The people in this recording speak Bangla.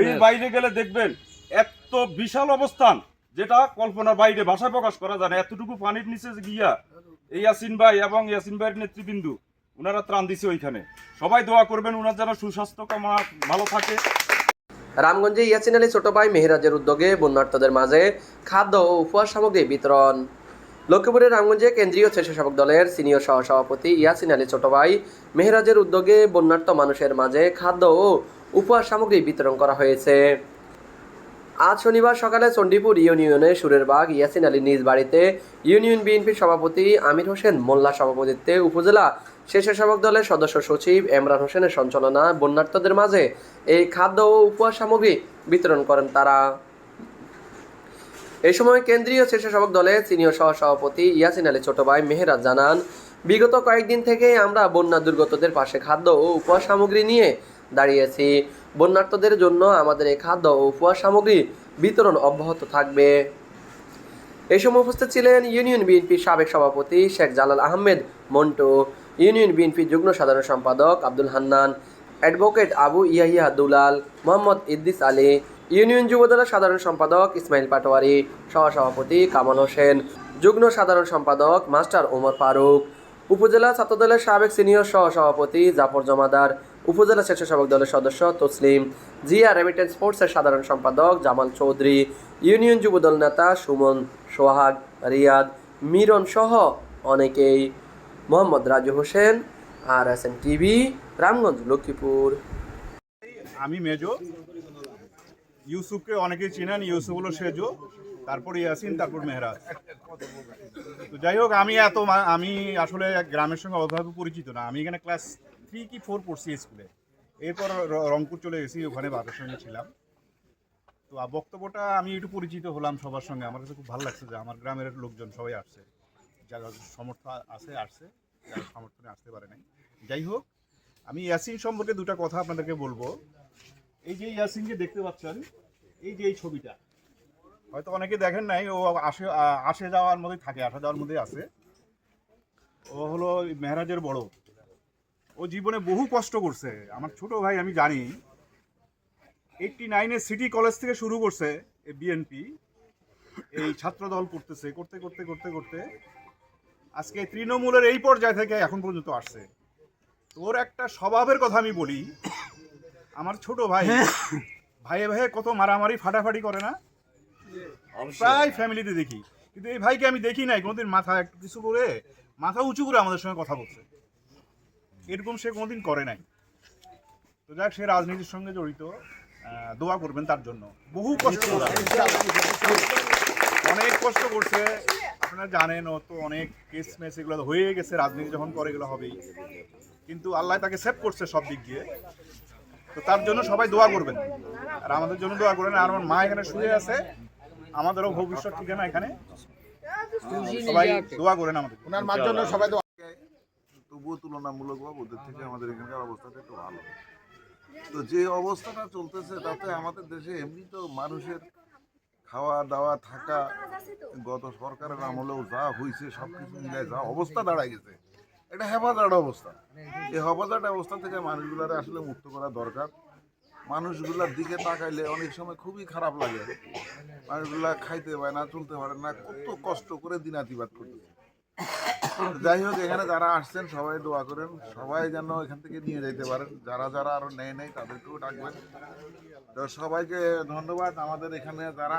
এই বাইরে গেলে দেখবেন এত বিশাল অবস্থান যেটা কল্পনার বাইরে ভাষায় প্রকাশ করা যায় না। এতটুকু পানির নিচে গিয়া এই ইয়াসিন ভাই এবং ইয়াসিন ভাইয়ের নেতৃবৃন্দু ওনারা ত্রাণ দিছে ওইখানে। সবাই দোয়া করবেন ওনার যেন সুস্বাস্থ্য কামনা ভালো থাকে। রামগঞ্জে ইয়াসিন আলী ছোট ভাই মেহেরাজের উদ্যোগে বন্যার্থদের মাঝে খাদ্য ও উপহার সামগ্রী বিতরণ। লক্ষ্মীপুরের রামগঞ্জে কেন্দ্রীয় স্বেচ্ছাসেবক দলের সিনিয়র সহসভাপতি ইয়াসিন আলী ছোট ভাই মেহেরাজের উদ্যোগে বন্যার্থ মানুষের মাঝে খাদ্য ও উপহার সামগ্রী বিতরণ করা হয়েছে। আজ শনিবার সকালে চণ্ডীপুর ইউনিয়নে সুরের বাগ ইয়াসিন আলী নিজ বাড়িতে ইউনিয়ন বিএনপির সভাপতি আমির হোসেন মোল্লা সভাপতিত্বে উপজেলা স্বেচ্ছাসেবক দলের সদস্য সচিব এমরান হোসেনের সঞ্চালনা বন্যার্থদের মাঝে এই খাদ্য ও উপহার সামগ্রী বিতরণ করেন তারা। এই সময় কেন্দ্রীয় স্বেচ্ছাসেবক দলের সিনিয়র সহ সভাপতি ইয়াসিন আলী ছোট ভাই মেহেরাজ জানান, বিগত কয়েকদিন থেকে আমরা বন্যা দুর্গতদের পাশে খাদ্য ও উপহার সামগ্রী নিয়ে দাঁড়িয়েছি। বন্যার্থদের জন্য আমাদের এই খাদ্য ও উপহার সামগ্রী বিতরণ অব্যাহত থাকবে। এই সময় উপস্থিত ছিলেন ইউনিয়ন বিএনপির সাবেক সভাপতি শেখ জালাল আহমেদ মন্টু, ইউনিয়ন বিএনপির যুগ্ম সাধারণ সম্পাদক আব্দুল হান্নান, অ্যাডভোকেট আবু ইয়াহিয়া দুলাল, মোহাম্মদ ইদ্দিস আলী, ইউনিয়ন যুবদলের সাধারণ সম্পাদক ইসমাইল পাটোয়ারি, সহসভাপতি কামাল হোসেন, যুগ্ম সাধারণ সম্পাদক মাস্টার ওমর ফারুক, উপজেলা ছাত্রদলের সাবেক সিনিয়র সহসভাপতি জাফর জমাদার উপজেলা স্বেচ্ছাসেবক দলের সদস্য তসলিম জিয়া রেমিটেন্স স্পোর্টসের সাধারণ সম্পাদক জামাল চৌধুরী, ইউনিয়ন যুবদল নেতা সুমন সোহাগ, রিয়াদ মিরন সহ অনেকেই Mohammad Raju Hossain, R S M TV, Ramganj, Lakshmipur. আমি মেজো। ইউসুফকে অনেকেই চিনেন, ইউসুফ হলো সেজো, তারপর ইয়াসিন, তারপর মেহরাজ। তো যাই হোক, আমি এত আমি আসলে গ্রামের সঙ্গে অভাবে পরিচিত না। আমি এখানে ক্লাস থ্রি কি ফোর পড়ছি স্কুলে। এরপর রংপুর চলে গেছি, ওখানে বাবার সঙ্গে ছিলাম। তো বক্তব্যটা আমি একটু পরিচিত হলাম সবার সঙ্গে। আমার কাছে খুব ভালো লাগছে যে আমার গ্রামের লোকজন সবাই আসছে। যারা সমর্থ আছে, আসছে। যারা সমর্থনে আসতে পারে নাই। যাই হোক, আমি ইয়াসিন সম্পর্কে দুটো কথা আপনাদেরকে বলব। এই যে ইয়াসিনকে দেখতে পাচ্ছেন, এই যে এই ছবিটা, হয়তো অনেকে দেখেন নাই, ও আসে আসে যাওয়ার মধ্যেই থাকে, আসা যাওয়ার মধ্যে আছে। ও হলো মেহরাজের বড়। ও জীবনে বহু কষ্ট করছে। আমার ছোট ভাই আমি জানি। এইটটি নাইনে সিটি কলেজ থেকে শুরু করছে বিএনপি এই ছাত্র দল করতেছে করতে করতে করতে করতে। আজকে তৃণমূলের এই পর্যায় থেকে এখন পর্যন্ত আসছে। তোর একটা স্বভাবের কথা আমি বলি। আমার ছোট ভাই ভাইয়ে ভাইয়ে কত মারামারি ফাটাফাটি করে না? প্রায় ফ্যামিলিতে দেখি। কিন্তু এই ভাইকে আমি দেখি নাই কোনোদিন মাথা একটু কিছু করে মাথা উঁচু করে আমাদের সঙ্গে কথা বলছে। এরকম সে কোনোদিন করে নাই। তো যাক, সে রাজনীতির সঙ্গে জড়িত দোয়া করবেন তার জন্য। বহু কষ্ট অনেক কষ্ট করছে। আপনারা জানেন, ও তো অনেক কেস মেস এগুলো হয়ে গেছে, রাজনীতি যখন করে এগুলো হবেই। কিন্তু আল্লাহ তাকে সেভ করছে সব দিক দিয়ে। তো তার জন্য সবাই দোয়া করবেন। আর আমাদের জন্য দোয়া করেন, আর আমার মা এখানে শুয়ে আছে। আমাদেরও ভবিষ্যৎ ঠিকানা এখানে। সবাই দোয়া করেন আমাদের। ওনার মার জন্য সবাই তবুও তুলনামূলকভাবে ওদের থেকে আমাদের এখানকার অবস্থাটা একটু ভালো। তো যে অবস্থাটা চলতেছে, তাতে আমাদের দেশে এমনি তো মানুষের খাওয়া দাওয়া থাকা, গত সরকারের আমলেও যা হয়েছে সব কিছু মিলে যা অবস্থা দাঁড়ায় গেছে। এটা হেফাজত অবস্থা। এই হেফাজত অবস্থা থেকে মানুষগুলারে আসলে মুক্ত করা দরকার। মানুষগুলার দিকে তাকাইলে অনেক সময় খুবই খারাপ লাগে। মানুষগুলা খাইতে পারে না, চলতে পারে না, কত কষ্ট করে দিনাতিবাদ করতেছে। যাই হোক, এখানে যারা আসছেন, সবাই দোয়া করেন। সবাই যেন এখান থেকে নিয়ে যেতে পারেন। যারা যারা আরও নেয় নেই, তাদেরকেও ডাকবেন। তো সবাইকে ধন্যবাদ। আমাদের এখানে যারা